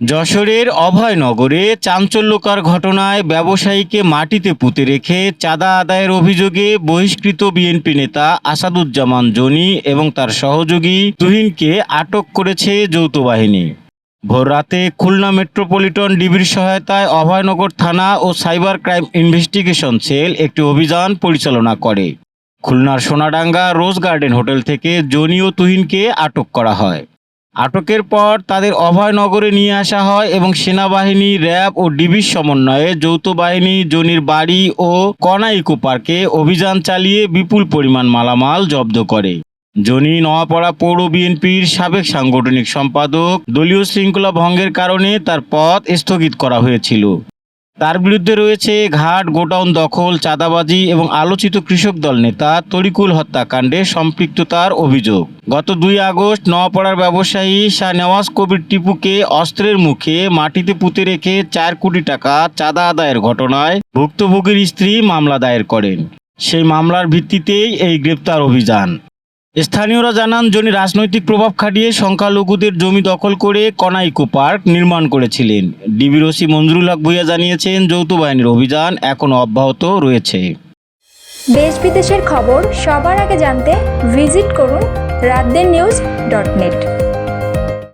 যশোরের অভয়নগরে চাঞ্চল্যকর ঘটনায় ব্যবসায়ীকে মাটিতে পুঁতে রেখে চাঁদা আদায়ের অভিযোগে বহিষ্কৃত বিএনপি নেতা আসাদুজ্জামান জনি এবং তার সহযোগী তুহিনকে আটক করেছে যৌথ বাহিনী ভোররাতে খুলনা মেট্রোপলিটন ডিবির সহায়তায় অভয়নগর থানা ও সাইবার ক্রাইম ইনভেস্টিগেশন সেল একটি অভিযান পরিচালনা করে। খুলনার সোনাডাঙ্গা রোজ গার্ডেন হোটেল থেকে জনি ও তুহিনকে আটক করা হয়। আটকের পর তাদের অভয়নগরে নিয়ে আসা হয় এবং সেনাবাহিনী, র্যাব ও ডিবির সমন্বয়ে যৌথ বাহিনী জনির বাড়ি ও কনা ইকো পার্কে অভিযান চালিয়ে বিপুল পরিমাণ মালামাল জব্দ করে। জনি নোয়াপাড়া পৌর বিএনপির সাবেক সাংগঠনিক সম্পাদক, দলীয় শৃঙ্খলা ভঙ্গের কারণে তার পথ স্থগিত করা হয়েছিল। তার বিরুদ্ধে রয়েছে ঘাট, গোডাউন দখল, চাঁদাবাজি এবং আলোচিত কৃষক দল নেতা তরিকুল হত্যাকাণ্ডে সম্পৃক্ততার অভিযোগ। গত দুই আগস্ট নওয়াপাড়ার ব্যবসায়ী শাহ নেওয়াজ কবির টিপুকে অস্ত্রের মুখে মাটিতে পুঁতে রেখে চার কোটি টাকা চাঁদা আদায়ের ঘটনায় ভুক্তভোগীর স্ত্রী মামলা দায়ের করেন। সেই মামলার ভিত্তিতেই এই গ্রেপ্তার অভিযান। স্থানীয়রা জানান, জনি রাজনৈতিক প্রভাব খাটিয়ে সংখ্যালঘুদের জমি দখল করে কনাইকো পার্ক নির্মাণ করেছিলেন। ডিবির ওসি মঞ্জুরুল হক ভুইয়া জানিয়েছেন, যৌথ বাহিনীর অভিযান এখন অব্যাহত রয়েছে। দেশ বিদেশের খবর সবার আগে জানতে ভিজিট করুন রাতদের নিউজ ডট নেট